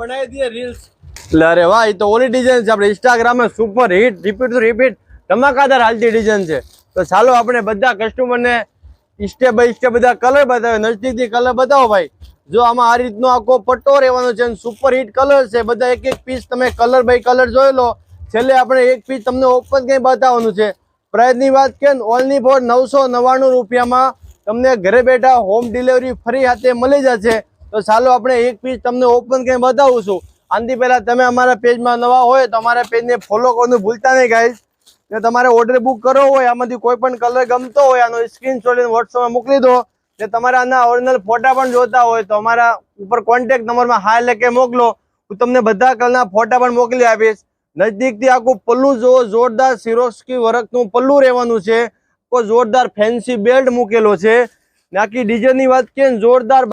બનાવી દઈએ રીલ્સ અરે વાહ એ તો ઓલી ડિઝાઇન છે આપણે Instagram super hit repeat to repeat ધમાકાદાર હાલતી ડિઝાઇન છે. તો ચાલો આપણે બધા કસ્ટમરને સ્ટેપ બાય સ્ટેપ બધા કલર બતાવે નજદીકથી કલર બતાવો ભાઈ. જો આમાં આ રીતનો આખો પટ્ટો રહેવાનો છે સુપર હિટ કલર છે. બધા એક એક પીસ તમે કલર બાય કલર જોઈ લો. છેલ્લે આપણે એક પીસ તમને ઓપન કંઈ બતાવવાનું છે. પ્રાઇઝની વાત કે ઓનલી ફોર નવસો નવ્વાણું રૂપિયામાં તમને ઘરે બેઠા હોમ ડિલિવરી ફ્રી હાથે મળી જશે. તો ચાલો આપણે એક પીસ તમને ઓપન કરીને બતાવું છું આનાથી પહેલાં તમે અમારા પેજમાં નવા હોય તો અમારા પેજને ફોલો કરવાનું ભૂલતા નહીં ગાઈશ ને તમારે ઓર્ડર બુક કરવો હોય, આમાંથી કોઈ પણ કલર ગમતો હોય, આનો સ્ક્રીનશોટ લઈને વોટ્સઅપમાં મોકલી દો. ને તમારા આના ઓરિજિનલ ફોટા પણ જોતા હોય તો અમારા ઉપર કોન્ટેક્ટ નંબરમાં હા એટલે કે મોકલો. હું તમને બધા કલરના ફોટા પણ મોકલી આપીશ. નજદીકથી આખું પલ્લું જોવો જોરદાર સિરોસ્કી વર્કનું પલ્લું રહેવાનું છે. જોરદાર ફેન્સી બેલ્ટ મૂકેલો છે. ને આખી ડિઝાઇનની વાત ને, જોરદાર